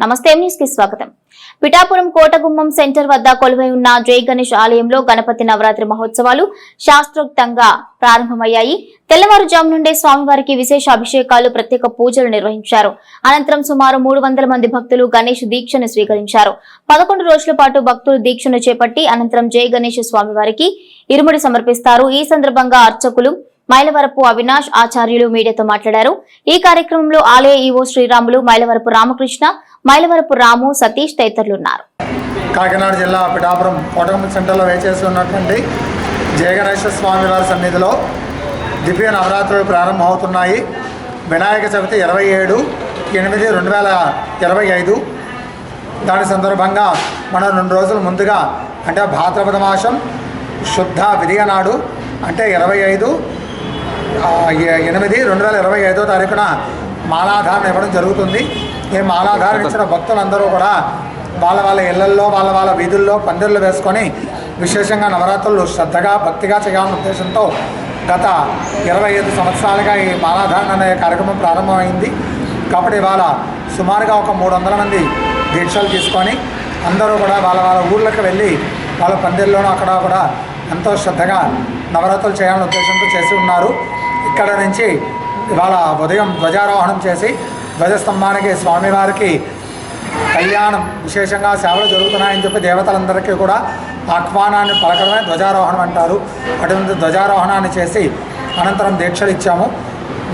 నమస్తే న్యూస్కి స్వాగతం. పిఠాపురం కోటగుమ్మం సెంటర్ వద్ద కొలువై ఉన్న జై గణేష్ ఆలయంలో గణపతి నవరాత్రి మహోత్సవాలు శాస్త్రోక్తంగా ప్రారంభమయ్యాయి. తెల్లవారుజాము నుండే స్వామివారికి విశేష అభిషేకాలు ప్రత్యేక పూజలు నిర్వహించారు. అనంతరం సుమారు మూడు వందల మంది భక్తులు గణేష్ దీక్షను స్వీకరించారు. పదకొండు రోజుల పాటు భక్తులు దీక్షను చేపట్టి అనంతరం జై గణేష్ స్వామివారికి ఇరుముడి సమర్పిస్తారు. ఈ సందర్భంగా అర్చకులు మైలవరపు అవినాష్ ఆచార్యులు మీడియాతో మాట్లాడారు. ఈ కార్యక్రమంలో ఆలయ ఈవో శ్రీరాములు మైలవరపు రామకృష్ణ మైలవరపు రాము సతీష్ తదితరులున్నారు కాకినాడ జిల్లా పిఠాపురం కోటగమ్మ సెంటర్లో వేచేసి ఉన్నటువంటి జయగణేశ్వర స్వామి వారి సన్నిధిలో దివ్య నవరాత్రులు ప్రారంభమవుతున్నాయి. వినాయక చవితి ఇరవై ఏడు ఎనిమిది రెండు వేల ఇరవై ఐదు. దాని సందర్భంగా మనం రెండు రోజుల ముందుగా అంటే భాద్రపద మాసం శుద్ధ విధియ నాడు అంటే ఇరవై ఐదు ఎనిమిది రెండు వేల ఇరవై ఐదో తారీఖున మాలాధారణ ఇవ్వడం జరుగుతుంది. ఈ మాలాధారణ ఇచ్చిన భక్తులందరూ కూడా వాళ్ళ వాళ్ళ ఇళ్ళల్లో వాళ్ళ వాళ్ళ వీధుల్లో పందిర్లు వేసుకొని విశేషంగా నవరాత్రులు శ్రద్ధగా భక్తిగా చేయాలన్న ఉద్దేశంతో గత ఇరవై ఐదు సంవత్సరాలుగా ఈ మాలాధారణ అనే కార్యక్రమం ప్రారంభమైంది. కాబట్టి ఇవాళ సుమారుగా ఒక మూడు వందల మంది దీక్షలు తీసుకొని అందరూ కూడా వాళ్ళ వాళ్ళ ఊళ్ళకి వెళ్ళి వాళ్ళ పందిర్లోనూ అక్కడ కూడా ఎంతో శ్రద్ధగా నవరాత్రులు చేయాలనే ఉద్దేశంతో చేసి ఉన్నారు. ఇక్కడ నుంచి ఇవాళ ఉదయం ధ్వజారోహణం చేసి ధ్వజస్తంభానికి స్వామివారికి కళ్యాణం విశేషంగా సేవలు జరుగుతున్నాయని చెప్పి దేవతలందరికీ కూడా ఆహ్వానాన్ని పలకడమే ధ్వజారోహణం అంటారు. అటువంటి ధ్వజారోహణాన్ని చేసి అనంతరం దీక్షలు ఇచ్చాము.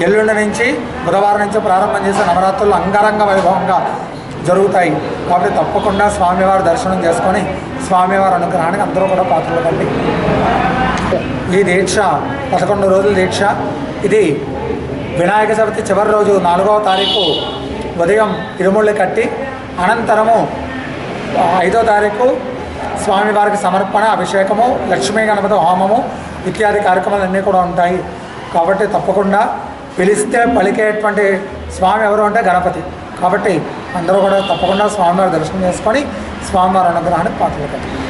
ఎల్లుండి నుంచి బుధవారం నుంచి ప్రారంభం చేసే నవరాత్రులు అంగరంగ వైభవంగా జరుగుతాయి. కాబట్టి తప్పకుండా స్వామివారి దర్శనం చేసుకొని స్వామివారి అనుగ్రహానికి అందరూ కూడా పాత్రలు కండి ఈ దీక్ష పదకొండు రోజుల దీక్ష ఇది వినాయక చవితి చివరి రోజు నాలుగవ తారీఖు ఉదయం ఇరుముళ్ళు కట్టి అనంతరము ఐదో తారీఖు స్వామివారికి సమర్పణ అభిషేకము లక్ష్మీ గణపతి హోమము ఇత్యాది కార్యక్రమాలు కూడా ఉంటాయి. కాబట్టి తప్పకుండా పిలిస్తే పలికేటువంటి స్వామి ఎవరు అంటే గణపతి. కాబట్టి అందరూ కూడా తప్పకుండా స్వామివారి దర్శనం చేసుకొని స్వామివారి అనుగ్రహాన్ని పాత్రలు కట్టారు